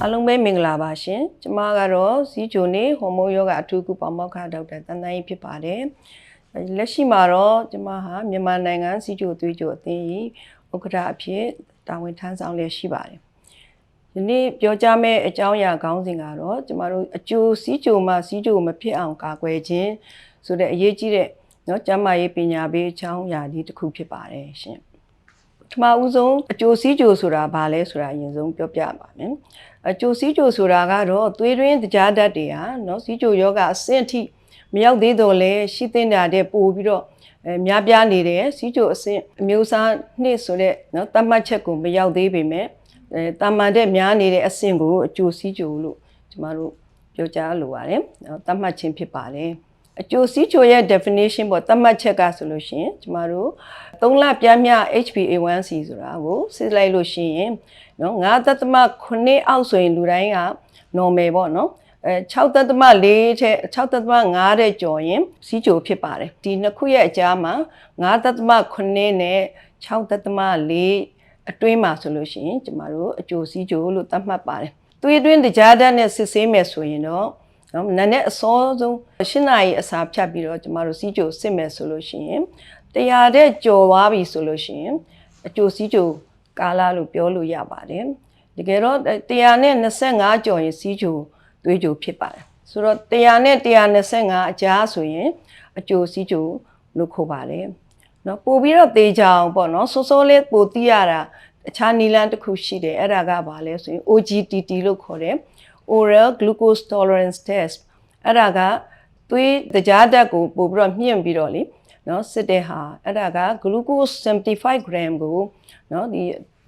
အားလုံးပဲမင်္ဂလာပါရှင်ကျမကတော့စီဂျိုနေဟော်မုန်းယောဂအထူးကုပေါမောက္ခဒေါက်တာတန်တန်းကြီးဖြစ်ပါတယ်လက်ရှိမှာတော့ကျမဟာမြန်မာနိုင်ငံစီဂျိုသွေးကြိုအသင်းကြီးဥက္ကဋ္ဌအဖြစ်တာဝန်ထမ်းဆောင်လျက်ရှိပါတယ်ဒီနေ့ပြောကြားမယ့်အကြောင်းအရာခေါင်းစဉ်ကတော့ကျမတို့အကျိုးစီဂျိုမှာစီဂျိုမဖြစ်အောင်ကာကွယ်ခြင်းဆိုတဲ့အရေးကြီးတဲ့เนาะကျန်းမာရေးပညာပေးအကြောင်းအရာဒီတစ်ခုဖြစ်ပါတယ်ရှင် ပထမဦးဆုံးအကျိုးစီးကြိုဆိုတာဘာလဲဆိုတာအရင်ဆုံးပြောပြပါမယ်အကျိုးစီးကြိုဆိုတာကတော့သွေးတွင်းတရားဓာတ်တွေဟာเนาะစီးကြိုယောဂအဆင့်အထိမရောက်သေးတော့လဲရှိသင့်တာတဲ့ပို့ပြီးတော့အဲများပြားနေတယ်စီးကြိုအဆင့်အမျိုးအစားနှစ်ဆိုတဲ့เนาะတတ်မှတ်ချက်ကိုမရောက်သေးပေမဲ့အဲတာမန်တဲ့များနေတဲ့အဆင့်ကိုအကျိုးစီးကြိုလို့ကျမတို့ပြောကြားလိုပါတယ်เนาะတတ်မှတ်ခြင်းဖြစ်ပါတယ် အကျိုးစီးချိုရဲ့ definition ပေါ့သတ်မှတ်ချက်ကဆိုလို့ရှိရင်ကျမတို့3လပြားမြ HbA1c ဆိုတာကိုစစ်လိုက်လို့ရှိရင်နော်9သက်သမ9အောက်ဆိုရင်လူတိုင်းက normal ပေါ့နော်အဲ6သက်သမ4ထဲ6သက်သမ5ထဲကျော်ရင်စီးချိုဖြစ်ပါတယ်ဒီနှစ်ခုရဲ့အကြားမှာ9သက်သမ9နဲ့6သက်သမ4အတွင်းမှာဆိုလို့ရှိရင်ကျမတို့အကျိုးစီးချိုလို့သတ်မှတ်ပါတယ်သွေးတွင်းတကြားဓာတ်နဲ့စစ်ဆေးမယ်ဆိုရင်တော့ နော်နာနဲ့အစောဆုံး၈နာရီအစာဖြတ်ပြီးတော့ကျမတို့စီးကြိုစစ်မယ်ဆိုလို့ရှိရင်တရားတဲ့ကြော်သွားပြီဆိုလို့ရှိရင်အကျိုးစီးကြိုကာလလို့ပြောလို့ရပါတယ်တကယ်တော့တရားနဲ့25ကြော်ရင်စီးကြိုသွေးကြိုဖြစ်ပါတယ်ဆိုတော့တရားနဲ့125အကြားဆိုရင်အကျိုးစီးကြိုလို့ခေါ်ပါတယ်နော်ပို့ပြီးတော့သေချာအောင်ပေါ့နော်စောစောလေးပို့သိရတာအခြားနီလန်းတစ်ခုရှိတယ်အဲ့ဒါကဘာလဲဆိုရင် OGTT လို့ခေါ်တယ် oral glucose tolerance test အဲ့ဒါကသွေးတရားဓာတ်ကိုပို့ပြီးတော့မြင့်ပြီးတော့လေနော်စစ်တဲ့ဟာအဲ့ဒါက glucose 75 gram ကိုနော်ဒီ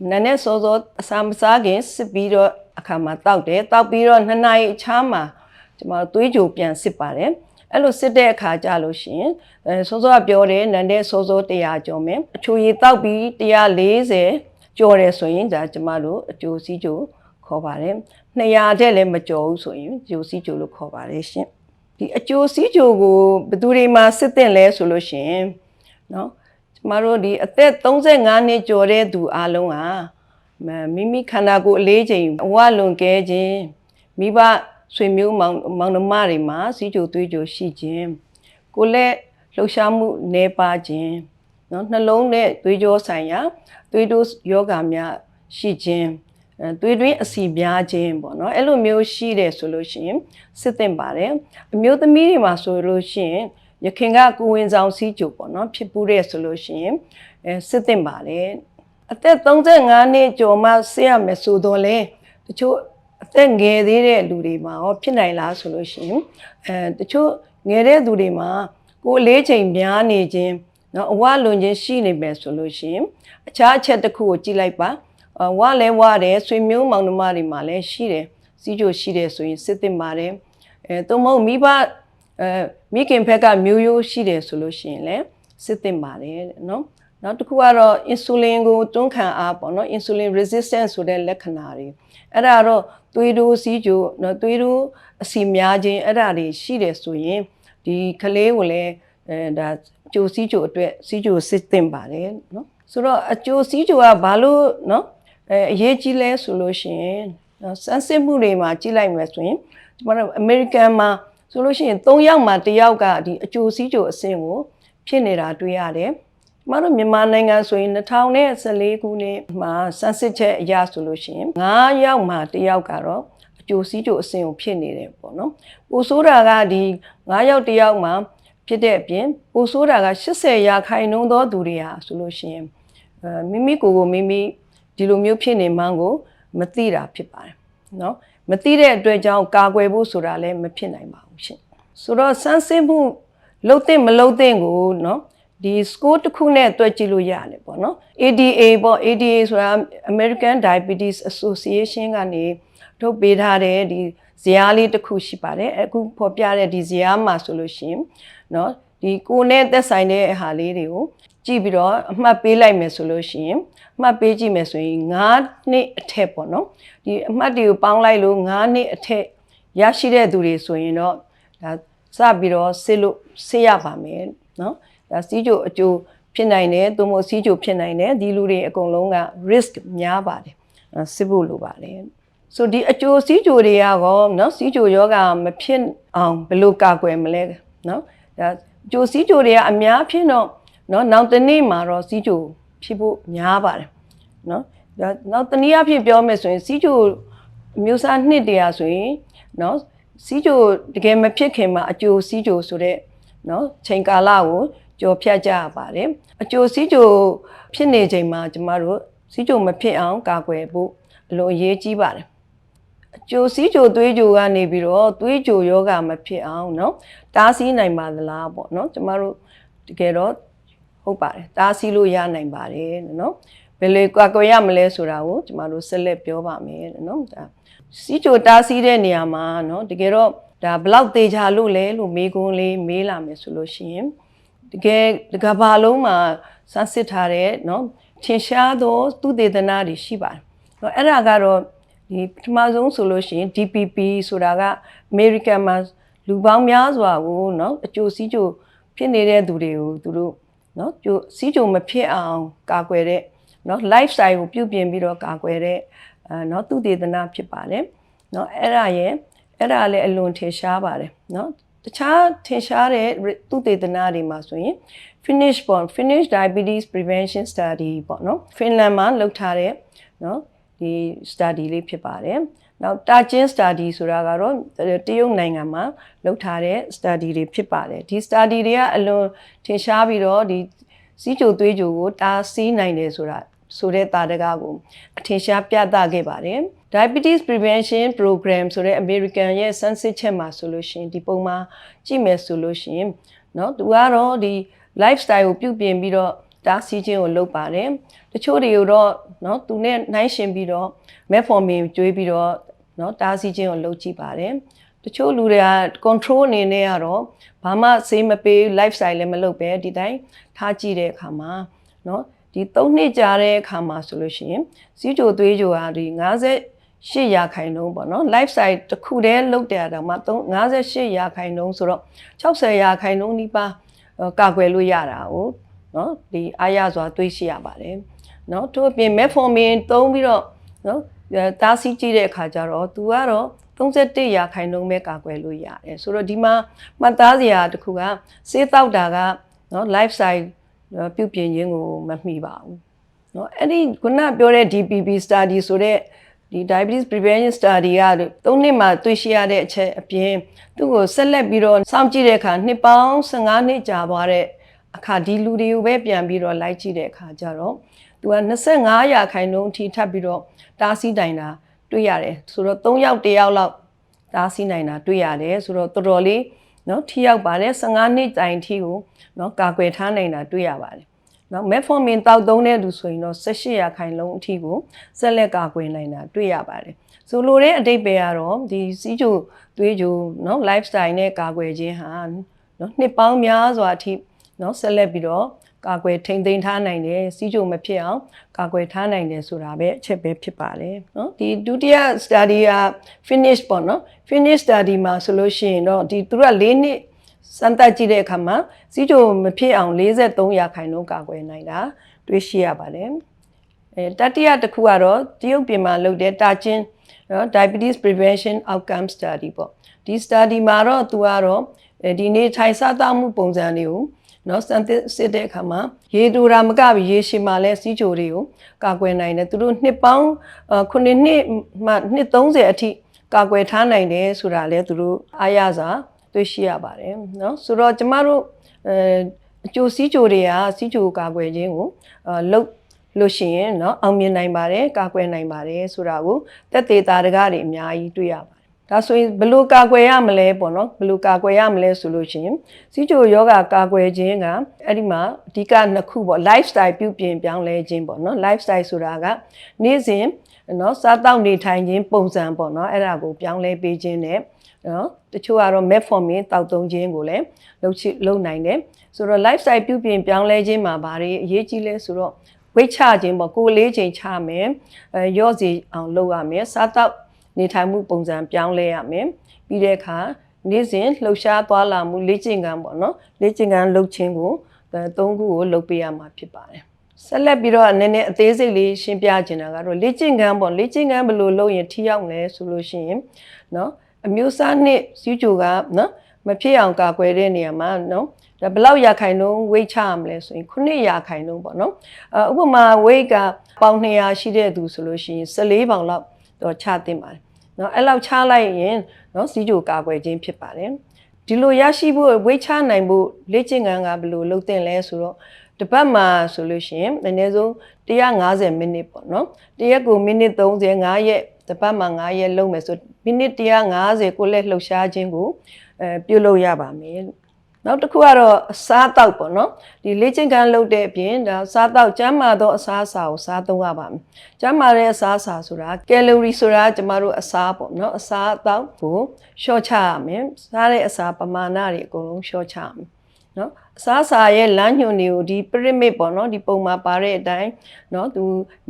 နည်းနည်းစောစောအစာမစားခင်စစ်ပြီးတော့အခါမှာတောက်တယ်တောက်ပြီးတော့နှစ်နာရီအချားမှာကျွန်တော်သွေးကြိုပြန်စစ်ပါတယ်အဲ့လိုစစ်တဲ့အခါကြလို့ရှိရင်အဲစောစောကပြောတယ်နန်းတဲ့စောစော100ကျော်မယ်အချိုရည်တောက်ပြီး140ကျော်တယ်ဆိုရင်ဒါကျမတို့အကျိုးစီးကျိုခေါ်ပါတယ် 200တဲ့လည်းမကျော်ဘူးဆိုရင်ကျိုးစီးကျိုလို့ခေါ်ပါတယ်ရှင်ဒီအကျိုးစီးကျိုကိုဘယ်သူတွေမှာစစ်တင်လဲဆိုလို့ရှိရင်เนาะကျမတို့ဒီအသက်35နှစ်ကျော်တဲ့သူအလုံးဟာမိမိခန္ဓာကိုယ်အလေးချိန်အဝလွန်ကဲခြင်းမိဘဆွေမျိုးမောင်မောင်နှမတွေမှာစီးကြိုသွေးကြိုရှိခြင်းကိုယ်လက်လှုပ်ရှားမှုနည်းပါခြင်းเนาะနှလုံးနဲ့သွေးကြောဆိုင်ရာသွေးတိုးယောဂများရှိခြင်းအဲ သွေးတွင်းအစီများခြင်းပေါ့နော်အဲ့လိုမျိုးရှိတယ်ဆိုလို့ရှိရင်စစ်သင့်ပါတယ်အမျိုးသမီးတွေမှာဆိုလို့ရှိရင်ရခင်ကကိုဝင်ဆောင်စီးကြိုပေါ့နော်ဖြစ်ပူးတဲ့ဆိုလို့ရှိရင်အဲစစ်သင့်ပါတယ်အသက်35နှစ်ကျော်မှဆေးရမယ်ဆိုတော့လေတချို့အသက်ငယ်သေးတဲ့လူတွေမှာရောဖြစ်နိုင်လားဆိုလို့ရှိရင်အဲတချို့ငယ်တဲ့သူတွေမှာကိုယ်အလေးချိန်များနေခြင်းနော်အဝလွန်ခြင်းရှိနေမယ်ဆိုလို့ရှိရင်အခြားအချက်တစ်ခုကိုကြည့်လိုက်ပါအ ဝလဲဝတယ်ဆွေမျိုးမောင်နှမတွေမှာလည်းရှိတယ်စီးကြိုရှိတယ်ဆိုရင်စစ်တင်ပါတယ်အဲသို့မဟုတ်မိဘအဲမိခင်ဘက်ကမျိုးရိုးရှိတယ်ဆိုလို့ရှိရင်လည်းစစ်တင်ပါတယ်တဲ့နော်နောက်တစ်ခုကတော့ insulin ကိုတွန်းခံအားပေါ့နော် insulin resistance ဆိုတဲ့လက္ခဏာတွေအဲ့ဒါတော့သွေးတိုးစီးကြိုနော်သွေးတိုးအစီများခြင်းအဲ့ဒါတွေရှိတယ်ဆိုရင်ဒီကလေးကိုလည်းအဲဒါကြိုစီးကြိုအတွက်စီးကြိုစစ်တင်ပါတယ်နော်ဆိုတော့အကျိုးစီးကြိုကဘာလို့နော် အဲအရေးကြီးလဲဆိုလို့ရှိရင်နော်စမ်းစစ်မှုတွေမှာကြည့်လိုက်မယ်ဆိုရင်ကျွန်တော်တို့အမေရိကန်မှာဆိုလို့ရှိရင်၃ယောက်မှာတစ်ယောက်ကဒီအကျိုးစီးကြိုအဆင့်ကိုဖြစ်နေတာတွေ့ရတယ်ကျမတို့မြန်မာနိုင်ငံဆိုရင်2014ခုနှစ်မှာစမ်းစစ်ချက်အရဆိုလို့ရှိရင်9ယောက်မှာတစ်ယောက်ကတော့အကျိုးစီးကြိုအဆင့်ကိုဖြစ်နေတယ်ပေါ့နော်။ပိုဆိုးတာကဒီ9ယောက်တစ်ယောက်မှာဖြစ်တဲ့အပြင်ပိုဆိုးတာက80ရာခိုင်နှုန်းသောသူတွေဟာဆိုလို့ရှိရင်အဲမိမိကိုယ်ကိုမိမိ ဒီလိုမျိုးဖြစ်နေမှန်းကိုမသိတာဖြစ်ပါတယ်နော်မသိတဲ့အတွက်ကြောင့်ကာကွယ်ဖို့ဆိုတာလည်းမဖြစ်နိုင်ပါဘူးရှင်ဆိုတော့စမ်းစစ်မှုလုံတဲ့မလုံတဲ့ကိုနော်ဒီ score တစ်ခုနဲ့တွက်ကြည့်လို့ရတယ်ပေါ့နော် ADA ပေါ့ ADA ဆိုတာ American Diabetes Association ကနေထုတ်ပေးထားတဲ့ဒီဇယားလေးတစ်ခုရှိပါတယ်အခုဖော်ပြတဲ့ဒီဇယားမှာဆိုလို့ရှင်နော်ဒီကိုနဲ့သက်ဆိုင်တဲ့ဟာလေးတွေကို ကြည့်ပြီးတော့အမှတ်ပေးလိုက်မယ်ဆိုလို့ရှိရင်အမှတ်ပေးကြည့်မယ်ဆိုရင်9နှစ်အထက်ပေါ့နော်ဒီအမှတ်တွေကိုပေါင်းလိုက်လို့9နှစ်အထက်ရရှိတဲ့သူတွေဆိုရင်တော့ဒါစပြီးတော့စစ်လို့စစ်ရပါမယ်နော်ဒါစီးကြိုအကျိုးဖြစ်နိုင်တယ်သူမို့စီးကြိုဖြစ်နိုင်တယ်ဒီလူတွေအကုန်လုံးက risk များပါတယ်စစ်ဖို့လိုပါတယ်ဆိုဒီအကျိုးစီးကြိုတွေကကောနော်စီးကြိုယောဂမဖြစ်အောင်ဘယ်လိုကာကွယ်မလဲနော်ဒါကြိုစီးကြိုတွေကအများဖြင့်တော့ နော်နောက်တနေ့မှာတော့စီးကျိုဖြစ်ဖို့များပါတယ်နော်နောက်တနည်းအားဖြင့်ပြောမယ်ဆိုရင်စီးကျိုမျိုးစားနှစ်တရာဆိုရင်နော်စီးကျိုတကယ်မဖြစ်ခင်မှာအကျိုစီးကျိုဆိုတဲ့နော်ချိန်ကာလကိုကြော်ဖြတ်ကြရပါတယ်အကျိုစီးကျိုဖြစ်နေချိန်မှာကျမတို့စီးကျိုမဖြစ်အောင်ကာကွယ်ဖို့အလွန်အရေးကြီးပါတယ်အကျိုစီးကျိုသွေးကျိုကနေပြီးတော့သွေးကျိုယောဂမဖြစ်အောင်နော်တားဆီးနိုင်ပါသလားပေါ့နော်ကျမတို့တကယ်တော့ ဟုတ်ပါတယ်တားဆီးလို့ရနိုင်ပါတယ်နော်ဘယ်လိုကွာကွယ်ရမလဲဆိုတာကိုကျမတို့ဆက်လက်ပြောပါမယ်နော်ဒါစီချိုတားဆီးတဲ့နေရာမှာနော်တကယ်တော့ဒါဘလောက်သေးချာလို့လဲလို့မေးခွန်းလေးမေးလာမယ်ဆိုလို့ရှိရင်တကယ်တကဘာလုံးမှာစမ်းစစ်ထားတဲ့နော်ထင်ရှားသောသူတေသနာတွေရှိပါတယ်နော်အဲ့ဒါကတော့ဒီပထမဆုံးဆိုလို့ရှိရင် DPP ဆိုတာက American မှာလူပေါင်းများစွာကိုနော်အကျိုးစီးကျိုးဖြစ်နေတဲ့သူတွေကိုသူတို့ နော်ပြိုစီးကြုံမဖြစ်အောင်ကာကွယ်တဲ့နော် lifestyle ကိုပြုပြင်ပြီးတော့ကာကွယ်တဲ့အဲနော်သူတည်တနာဖြစ်ပါတယ်နော်အဲ့ဒါရဲ့အဲ့ဒါလည်းအလွန်ထင်ရှားပါတယ်နော်တခြားထင်ရှားတဲ့သူတည်တနာတွေမှာဆိုရင် finish ပေါ့ finish diabetes prevention study ပေါ့နော်ဖင်လန်မှာလုပ်ထားတဲ့နော်ဒီ study လေးဖြစ်ပါတယ် နောက်တာချင်း study ဆိုတာကတော့တရုတ်နိုင်ငံမှာလုပ်ထားတဲ့ study တွေဖြစ်ပါတယ်။ဒီ study တွေကအလွန်ထင်ရှားပြီးတော့ဒီစီးကြိုသွေးကြိုကိုတားဆီးနိုင်တယ်ဆိုတာဆိုတဲ့တာတကားကိုအထင်ရှားပြသခဲ့ပါတယ်။ Diabetes Prevention Program ဆိုတဲ့ American ရဲ့စမ်းစစ်ချက်မှာဆိုလို့ရှိရင်ဒီပုံမှာကြည့်မယ်ဆိုလို့ရှိရင်เนาะသူကတော့ဒီ lifestyle ကိုပြုပြင်ပြီးတော့ တားဆီးခြင်းကိုလုပ်ပါတယ်တချို့တွေကိုတော့เนาะသူနဲ့နှိုင်းရှင်ပြီးတော့ metformin ကျွေးပြီးတော့เนาะတားဆီးခြင်းကိုလုပ်ကြည့်ပါတယ်တချို့လူတွေက control အနေနဲ့ကတော့ဘာမှဆေးမပေး lifestyle လည်းမလုပ်ပဲဒီတိုင်းထားကြည့်တဲ့အခါမှာเนาะဒီ၃နှစ်ကြာတဲ့အခါမှာဆိုလို့ရှိရင်စီးကြိုသွေးကြိုဟာဒီ50 8ရာခိုင်နှုန်းပေါ့နော် life site တစ်ခုတည်းလုတ်တယ်တော့မှ58ရာခိုင်နှုန်းဆိုတော့60ရာခိုင်နှုန်းဒီပါကာကွယ်လို့ရတာ哦 နော်ဒီအားရစွာတွေးရှိရပါတယ်နော်ထို့အပြင်မက်ဖော်မင်သုံးပြီးတော့နော်တားဆီးကြည့်တဲ့အခါကျတော့သူကတော့31ရာခိုင်နှုန်းပဲကာကွယ်လို့ရတယ်ဆိုတော့ဒီမှာမှတ်သားစရာတစ်ခုကစေးတောက်တာကနော် lifestyle ပြုပြင်ခြင်းကိုမမှီပါဘူးနော်အဲ့ဒီခုနပြောတဲ့ DPP study ဆိုတဲ့ဒီ diabetes prevention study က၃နှစ်မှာတွေ့ရှိရတဲ့အချက်အပြင်သူ့ကိုဆက်လက်ပြီးတော့စောင့်ကြည့်တဲ့အခါနှစ်ပေါင်း15နှစ်ကြာသွားတဲ့ အခါဒီလူတွေကိုပဲပြန်ပြီးတော့လိုက်ကြည့်တဲ့အခါကျတော့သူက25ရာခိုင်နှုန်းအထိထပ်ပြီးတော့တားဆီးနိုင်တာတွေ့ရတယ်ဆိုတော့3ယောက်1ယောက်လောက်တားဆီးနိုင်တာတွေ့ရတယ်ဆိုတော့တော်တော်လေးနော်ထိရောက်ပါတယ်15နှစ်တိုင်ထိကိုနော်ကာကွယ်ထားနိုင်တာတွေ့ရပါတယ်နော် metformin တောက်သုံးတဲ့လူဆိုရင်တော့18ရာခိုင်နှုန်းအထိကိုဆက်လက်ကာကွယ်နိုင်တာတွေ့ရပါတယ်ဆိုလိုတဲ့အတိတ်ပဲကတော့ဒီစီးကြိုသွေးကြိုနော် lifestyle နဲ့ကာကွယ်ခြင်းဟာနော်နှစ်ပေါင်းများစွာအထိ နော်ဆက်လက်ပြီးတော့ကာကွယ်ထိန်းသိမ်းထားနိုင်တယ်စီးကြိုမဖြစ်အောင်ကာကွယ်ထားနိုင်တယ်ဆိုတာပဲအချက်ပဲဖြစ်ပါတယ်နော်ဒီဒုတိယ study က finish ပေါ့နော် finish study မှာဆိုလို့ရှိရင်တော့ဒီသူက၄နှစ်စမ်းသပ်ကြည့်တဲ့အခါမှာစီးကြိုမဖြစ်အောင်43ရာခိုင်နှုန်းကာကွယ်နိုင်တာတွေ့ရှိရပါတယ်အဲတတိယတစ်ခုကတော့တရုတ်ပြည်မှာလုပ်တဲ့တာချင်းနော် diabetes prevention outcome study ပေါ့ဒီ study မှာတော့သူကတော့ဒီနေ့ထိုင်စားသောက်မှုပုံစံတွေကို နော်စံစစ်တဲ့အခါမှာရေတူတာမကပြီးရေရှည်မှာလဲစီးကြိုတွေကိုကာကွယ်နိုင်တယ်သူတို့နှစ်ပေါင်း9နှစ်မှနှစ်30အထိကာကွယ်ထားနိုင်တယ်ဆိုတာလဲသူတို့အားရစာတွေ့ရှိရပါတယ်เนาะဆိုတော့ကျမတို့အဲအကျိုးစီးကြိုတွေကစီးကြိုကာကွယ်ခြင်းကိုအဲလုတ်လို့ရှိရင်เนาะအောင်မြင်နိုင်ပါတယ်ကာကွယ်နိုင်ပါတယ်ဆိုတာကိုတက်သေးတာတကားတွေအများကြီးတွေ့ရပါတယ် ဒါဆိုရင်ဘယ်လိုကာကွယ်ရမလဲပေါ့နော်ဘယ်လိုကာကွယ်ရမလဲဆိုလို့ရှိရင်စီးကြိုယောဂကာကွယ်ခြင်းကအဲ့ဒီမှာအဓိကနှစ်ခုပေါ့ lifestyle ပြုပြင်ပြောင်းလဲခြင်းပေါ့နော် lifestyle ဆိုတာကနေ့စဉ်နော်စားတောက်နေထိုင်ခြင်းပုံစံပေါ့နော်အဲ့ဒါကိုပြောင်းလဲပေးခြင်းနဲ့နော်တချို့ကတော့ metformin တောက်သုံးခြင်းကိုလည်းလုပ်ချလုပ်နိုင်တယ်ဆိုတော့ lifestyle ပြုပြင်ပြောင်းလဲခြင်းမှာဘာတွေအရေးကြီးလဲဆိုတော့ဝိတ်ချခြင်းပေါ့ကိုယ်လေးချိန်ချမယ်အဲရော့စီအောင်လုပ်ရမယ်စားတောက် နေထိုင်မှုပုံစံပြောင်းလဲရမယ်ပြီးတဲ့အခါနေ့စဉ်လှုပ်ရှားသွားလာမှုလေ့ကျင့်ခန်းပေါ့နော်လေ့ကျင့်ခန်းလုပ်ခြင်းကိုသုံးခုကိုလုပ်ပေးရမှာဖြစ်ပါတယ်ဆက်လက်ပြီးတော့နည်းနည်းအသေးစိတ်လေးရှင်းပြချင်တာကတော့လေ့ကျင့်ခန်းပေါ့လေ့ကျင့်ခန်းဘယ်လိုလုပ်ရင်ထိရောက်လဲဆိုလို့ရှိရင်နော်အမျိုးသားနှစ်စူးကြိုကနော်မဖြစ်အောင်ကာကွယ်တဲ့နေရာမှာနော်ဘလောက်ရခိုင်နှုန်း weight ချရမလဲဆိုရင်9ရခိုင်နှုန်းပေါ့နော်အဥပမာ weight ကပေါင်200ရှိတဲ့သူဆိုလို့ရှိရင်14ပေါင်လောက် တော့ချသင့်ပါတယ်เนาะအဲ့လောက်ချလိုက်ရင်เนาะစီးကြိုကာကွယ်ခြင်းဖြစ်ပါတယ်ဒီလိုရရှိဖို့ weight ချနိုင်ဖို့လေ့ကျင့်ခန်းကဘယ်လိုလုပ်သင့်လဲဆိုတော့တစ်ပတ်မှာဆိုလို့ရှိရင်အနည်းဆုံး150မိနစ်ပေါ့နော်တရက်ကိုမိနစ်30 5ရက်တစ်ပတ်မှာ9ရက်လုပ်မယ်ဆိုမိနစ်150ကိုလည်းလှုပ်ရှားခြင်းကိုအဲပြုလုပ်ရပါမယ် နောက်တစ်ခုကတော့အစားအသောက်ပေါ့နော်ဒီလေ့ကျင့်ခန်းလုပ်တဲ့အပြင်ဒါအစားအသောက်ကျန်းမာသောအစားအစာကိုစားသုံးရပါမယ်ကျန်းမာတဲ့အစားအစာဆိုတာကယ်လိုရီဆိုတာကျမတို့အစားပေါ့နော်အစားအသောက်ကိုလျှော့ချရမယ်စားတဲ့အစာပမာဏတွေအကုန်လုံးလျှော့ချရမယ်နော် အစားအစာရဲ့လမ်းညွှန်တွေကိုဒီ pyramid ပေါ့နော်ဒီပုံမှာပါတဲ့အတိုင်းနော်သူ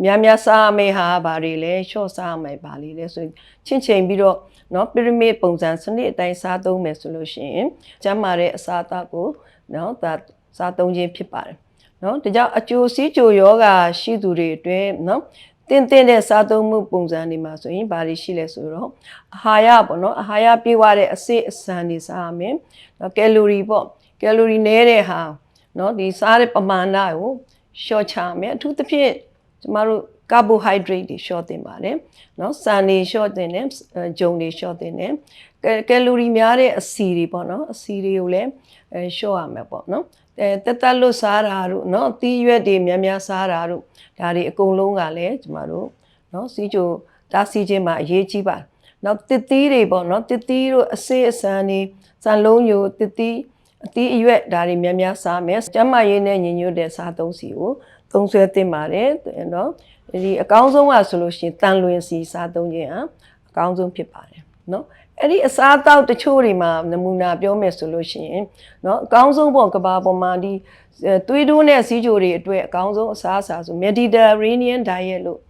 များများစားမယ့်ဟာဘာတွေလဲ short စားမယ်ဘာလေးလဲဆိုရင်ချင်းချိန်ပြီးတော့နော် pyramid ပုံစံစနစ်အတိုင်းစားသုံးမယ်ဆိုလို့ရှိရင်ကျန်းမာတဲ့အစားအသောက်ကိုနော်ဒါစားသုံးခြင်းဖြစ်ပါတယ်နော်ဒါကြောင့်အကျိုးစီးကြိုယောဂရှိသူတွေအတွက်နော်တင်းတင်းတဲ့စားသုံးမှုပုံစံတွေမှာဆိုရင်ဘာတွေရှိလဲဆိုတော့အာဟာရပေါ့နော်အာဟာရပြည့်ဝတဲ့အစစ်အစံတွေစားရမယ်နော်ကယ်လိုရီပေါ့ ကယ်လိုရီနည်းတဲ့ဟာเนาะဒီစားတဲ့ပမာဏကိုလျှော့ချမယ်အထူးသဖြင့်ကျမတို့ carbohydrate တွေလျှော့တင်ပါတယ်เนาะစံတွေလျှော့တင်တယ်ဂျုံတွေလျှော့တင်တယ်ကယ်လိုရီများတဲ့အဆီတွေပေါ့နော်အဆီတွေကိုလည်းအဲလျှော့ရမယ်ပေါ့နော်အဲတက်တက်လွတ်စားတာတို့เนาะအသီးရွက်တွေများများစားတာတို့ဒါတွေအကုန်လုံးကလည်းကျမတို့เนาะစီးကြိုတားဆီးခြင်းမှာအရေးကြီးပါတယ်နောက်တစ်သီးတွေပေါ့နော်တစ်သီးတို့အစေးအစမ်းတွေစံလုံးယိုတစ်သီး အသီးအရွက်ဒါတွေများများစားမယ်ကျန်းမာရေးနဲ့ညီညွတ်တဲ့စားသုံးစီကိုသုံးဆွဲသင့်ပါတယ်เนาะဒီအကောင်းဆုံးကဆိုလို့ရှိရင်တန်လွင်စီစားသုံးခြင်းဟာအကောင်းဆုံးဖြစ်ပါတယ်เนาะအဲ့ဒီအစားအသောက်တချို့တွေမှာနမူနာပြောမယ်ဆိုလို့ရှိရင်เนาะအကောင်းဆုံးပေါ့ကဘာပေါ်မှာဒီသွေးတိုးနဲ့စီးကြိုတွေအတွက်အကောင်းဆုံးအစားအစာဆို Mediterranean diet လို့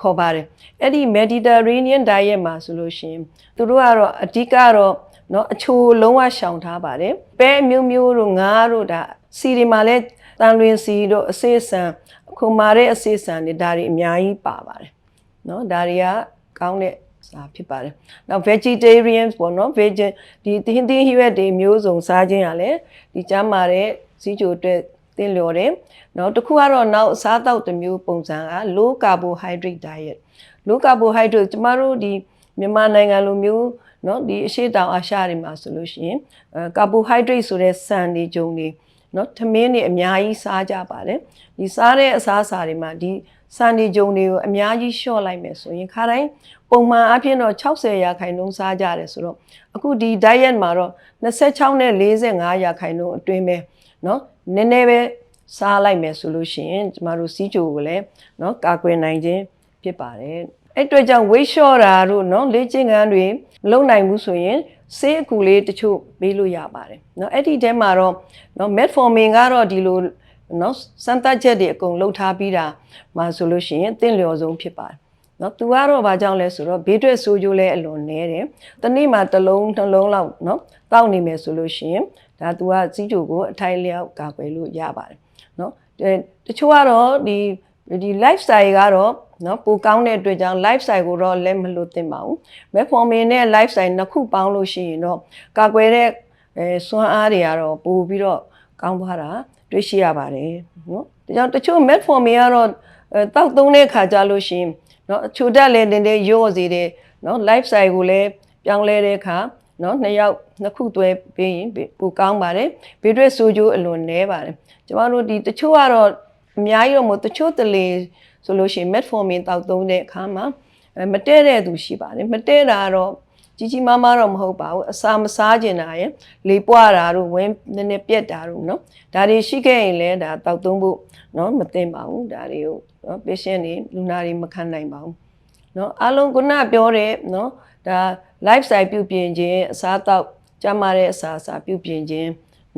ခေါ်ပါတယ်အဲ့ဒီ Mediterranean diet မှာဆိုလို့ရှိရင်သူတို့ကတော့အဓိကတော့ เนาะအချိုလုံးဝရှောင်ထားပါတယ်ပဲအမျိုးမျိုးတို့ငါးတို့ဒါစီတွေမှာလည်းတန်လွင်စီတို့အစေးဆန်ခုမာတဲ့အစေးဆန်တွေဒါတွေအများကြီးပါပါတယ်เนาะဒါတွေကကောင်းတဲ့စားဖြစ်ပါတယ်။နောက် vegetarians ပေါ့နော် veg ဒီတင်းတင်းဟိရွက်တွေမျိုးစုံစားခြင်းရလဲဒီကျမ်းမာတဲ့စီးကြိုအတွက်တင်းလျော်တယ်။နောက်တစ်ခုကတော့နောက်အစားအသောက်တစ်မျိုးပုံစံက low carbohydrate diet low carbohydrate ကျမတို့ဒီမြန်မာနိုင်ငံလိုမျိုး เนาะဒီအရှိတောင်အာရှတွေမှာဆိုလို့ရှိရင်အဲကာဘိုဟိုက်ဒရိတ်ဆိုတဲ့ဆန်တွေဂျုံတွေเนาะထမင်းတွေအများကြီးစားကြပါတယ်ဒီစားတဲ့အစားအစာတွေမှာဒီစံဒီဂျုံတွေကိုအများကြီးလျှော့လိုက်မယ်ဆိုရင်ခါတိုင်းပုံမှန်အဖြစ်တော့60ရာခိုင်နှုန်းစားကြတယ်ဆိုတော့အခုဒီ diet မှာတော့26နဲ့45ရာခိုင်နှုန်းအတွင်းပဲเนาะနည်းနည်းပဲစားလိုက်မယ်ဆိုလို့ရှိရင်ကျမတို့စီးကြိုကိုလည်းเนาะကာကွယ်နိုင်ခြင်းဖြစ်ပါတယ် အဲ့အတွက်ကြောင့် weight လျှော့တာတို့နော်လေ့ကျင့်ခန်းတွေမလုပ်နိုင်ဘူးဆိုရင်ဆေးအကူလေးတချို့ပေးလို့ရပါတယ်နော်အဲ့ဒီထဲမှာတော့နော် metformin ကတော့ဒီလိုနော်စမ်းသပ်ချက်တွေအကုန်လုပ်ထားပြီးတာမှာဆိုလို့ရှိရင်တင့်လျော်ဆုံးဖြစ်ပါတယ်နော်သူကတော့ဘာကြောင့်လဲဆိုတော့ဘေးတွက်ဆိုးကျိုးလဲအလွန်နည်းတယ်တနေ့မှာတစ်လုံးနှလုံးလောက်နော်တောက်နေမယ်ဆိုလို့ရှိရင်ဒါသူကစီးကျိုကိုအထိုင်လျောက်ကာကွယ်လို့ရပါတယ်နော်တချို့ကတော့ဒီဒီ lifestyle ကတော့ နော်ပိုကောင်းတဲ့အတွက်ကြောင့် lifestyle ကိုတော့လက်မလို့သင့်ပါဘူး metformin နဲ့ lifestyle နှစ်ခုပေါင်းလို့ရှိရင်တော့ကာကွယ်တဲ့အဲစွမ်းအားတွေကတော့ပိုပြီးတော့ကောင်းသွားတာတွေ့ရှိရပါတယ်နော်ဒါကြောင့်တချို့ metformin ကတော့တောက်သုံးတဲ့ခါကြလို့ရှိရင်နော်အချိုတက်လည်းတင်းတင်းရော့စေတယ်နော် life style ကိုလည်းပြောင်းလဲတဲ့အခါနော်နှစ်ယောက်နှစ်ခုတွဲပြီးရင်ပိုကောင်းပါတယ်ဘေးတွဲဆိုကြိုးအလွန်နဲပါတယ်ကျမတို့ဒီတချို့ကတော့အများကြီးတော့မဟုတ်တချို့တလေ ဆိုလို့ရှိရင် metformin တောက်သုံးတဲ့အခါမှာမတည့်တဲ့သူရှိပါတယ်မတည့်တာတော့ကြီးကြီးမားမားတော့မဟုတ်ပါဘူးအစာမစားကျင်တာရယ်လေပွားတာတို့ဝင်းနည်းနည်းပြက်တာတို့နော်ဒါတွေရှိခဲ့ရင်လည်းဒါတောက်သုံးဖို့နော်မသိပါဘူးဒါတွေကိုနော် patient တွေလူနာတွေမခံနိုင်ပါဘူးနော်အားလုံးခုနပြောတဲ့နော်ဒါ lifestyle ပြုပြင်ခြင်းအစားတောက်ကျန်းမာတဲ့အစာအစာပြုပြင်ခြင်း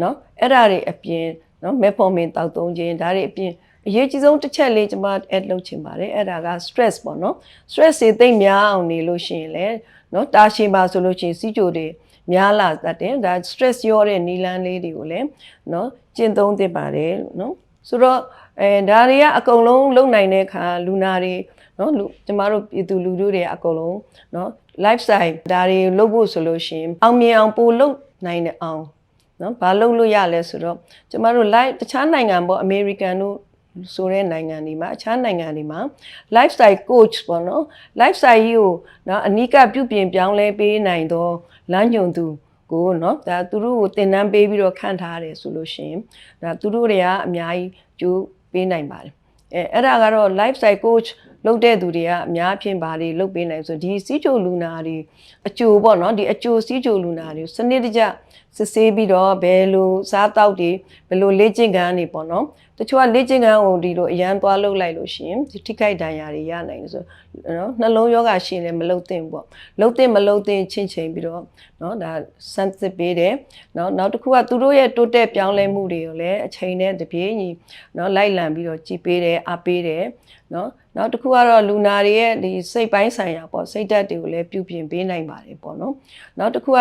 နော်အဲ့ဒါတွေအပြင်နော် metformin တောက်သုံးခြင်းဒါတွေအပြင် အရေးကြီးဆုံးတစ်ချက်လေးကျွန်မ add လုပ်ချင်ပါတယ်အဲ့ဒါက stress ပေါ့နော် stress တွေသိမ့်များအောင်နေလို့ရှိရင်လည်းနော်တာရှည်ပါဆိုလို့ရှိရင်စီးကြိုတွေများလာတတ်တယ်ဒါ stress ရောတဲ့နီလန်းလေးတွေကိုလည်းနော်ကျင့်သုံးသင့်ပါတယ်လို့နော်ဆိုတော့အဲဒါတွေကအကုန်လုံးလုံနိုင်တဲ့အခါလူနာတွေနော်လူကျမတို့ပြည်သူလူထုတွေကအကုန်လုံးနော် lifestyle ဒါတွေလုပ်ဖို့ဆိုလို့ရှိရင်အောင်မြင်အောင်ပို့လုပ်နိုင်တဲ့အောင်နော်ဘာလုပ်လို့ရလဲဆိုတော့ကျမတို့ live တခြားနိုင်ငံပေါ့ American တို့ ဆိုတဲ့နိုင်ငံတွေမှာအခြားနိုင်ငံတွေမှာ lifestyle coach ပေါ့နော် lifestyle ကြီးကိုနော်အနိကပြုပြင်ပြောင်းလဲပေးနိုင်တော့လမ်းညွန်သူကိုနော်ဒါသူတို့ကိုသင်တန်းပေးပြီးတော့ခန့်ထားရတယ်ဆိုလို့ရှိရင်ဒါသူတို့တွေကအများကြီးကြိုးပေးနိုင်ပါတယ်အဲအဲ့ဒါကတော့ lifestyle coach လုပ်တဲ့သူတွေကအများဖြင့်ဘာတွေလုပ်ပေးနိုင်ဆိုဒီစီးချိုလူနာတွေအကျိုးပေါ့နော်ဒီအကျိုးစီးချိုလူနာတွေစနစ်တကျစစ်ဆေးပြီးတော့ဘယ်လိုစားတောက်တွေဘယ်လိုလေ့ကျင့်ခန်းတွေပေါ့နော်တချို့ကလေ့ကျင့်ခန်းကိုဒီလိုအရန်သွားလုပ်လိုက်လို့ရှိရင်ဒီထိခိုက်ဒဏ်ရာတွေရနိုင်တယ်ဆိုနော်နှလုံးယောဂရှိရင်လည်းမလုပ်သင့်ဘူးပေါ့လုပ်သင့်မလုပ်သင့်ချင်းချင်းပြီးတော့နော်ဒါစမ်းစစ်ပေးတယ်နော်နောက်တစ်ခုကသူတို့ရဲ့တိုးတက်ပြောင်းလဲမှုတွေကိုလည်းအချိန်နဲ့တပြေးညီနော်လိုက်လံပြီးတော့ကြည်ပေးတယ်အားပေးတယ်နော် နောက်တစ်ခုကတော့လူနာတွေရဲ့ဒီစိတ်ပိုင်းဆိုင်ရာပေါ့စိတ်ဓာတ်တွေကိုလည်းပြုပြင်ပေးနိုင်ပါတယ်ပေါ့နော်နောက်တစ်ခုက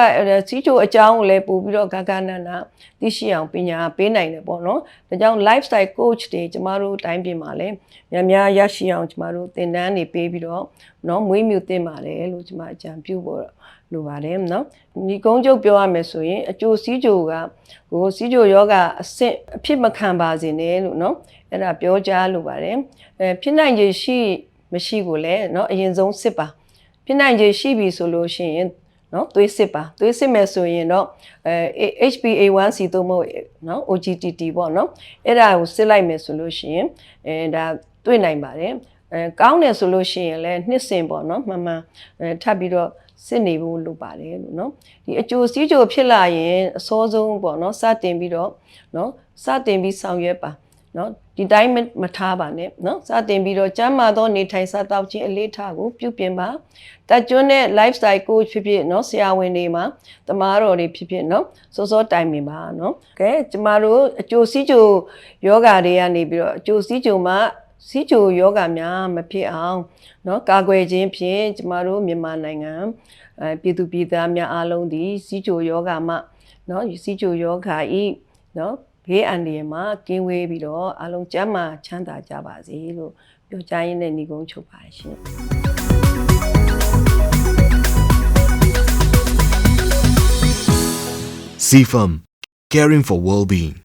စီးချိုအကြောင်းကိုလည်းပို့ပြီးတော့ဂဂနနာသိရှိအောင်ပညာပေးနိုင်တယ်ပေါ့နော်ဒါကြောင့် lifestyle coach တွေကျမတို့တိုင်းပြည်မှာလည်းများများရရှိအောင်ကျမတို့သင်တန်းတွေပေးပြီးတော့နော်မွေးမြူသင့်ပါတယ်လို့ကျမအကြံပြုဖို့ လိုပါတယ်နော်ညီကုန်းကျုပ်ပြောရမယ်ဆိုရင်အကျိုးစီးကျိုကကိုစီးကျိုယောဂအဆင့်အဖြစ်မခံပါစေနဲ့လို့နော်အဲ့ဒါပြောကြားလိုပါတယ်အဲဖြစ်နိုင်ခြေရှိမရှိကိုလည်းနော်အရင်ဆုံးစစ်ပါဖြစ်နိုင်ခြေရှိပြီဆိုလို့ရှိရင်နော်သွေးစစ်ပါသွေးစစ်မယ်ဆိုရင်တော့အဲ HbA1c သို့မဟုတ်နော် OGTT ပေါ့နော်အဲ့ဒါကိုစစ်လိုက်မယ်ဆိုလို့ရှိရင်အဲဒါတွေ့နိုင်ပါတယ်အဲကောင်းတယ်ဆိုလို့ရှိရင်လည်းနှစ်စင်ပေါ့နော်မှန်မှန်အဲထပ်ပြီးတော့ စစ်နေဖို့လိုပါတယ်လို့เนาะဒီအကျိုးစီးကြိုဖြစ်လာရင်အစောဆုံးပေါ့เนาะစတင်ပြီးတော့เนาะစတင်ပြီးဆောင်ရွက်ပါနော်ဒီတိုင်းမထားပါနဲ့နော်စတင်ပြီးတော့ကျမ်းမာသောနေထိုင်စားသောက်ခြင်းအလေးထားကိုပြုပြင်ပါတက်ကျွန်းတဲ့ lifestyle coach ဖြစ်ဖြစ်နော်ဆရာဝန်တွေမှာတမားတော်တွေဖြစ်ဖြစ်နော်စောစောတိုင်ပင်ပါနော်ကဲကျမတို့အကျိုးစီးကြိုယောဂတွေကနေပြီးတော့အကျိုးစီးကြိုမှာ စီးကြိုယောဂများမဖြစ်အောင်เนาะကာကွယ်ခြင်းဖြင့်ကျမတို့မြန်မာနိုင်ငံအဲပြည်သူပြည်သားများအားလုံးဒီစီးကြိုယောဂမှเนาะစီးကြိုယောဂဤเนาะဘေးအန္တရာယ်မှာကင်းဝေးပြီးတော့အားလုံးကျန်းမာချမ်းသာကြပါစေလို့ပြောကြားရင်းနဲ့ညီကုန်းချုပ်ပါတယ်ရှင် CFAM Caring for Well-being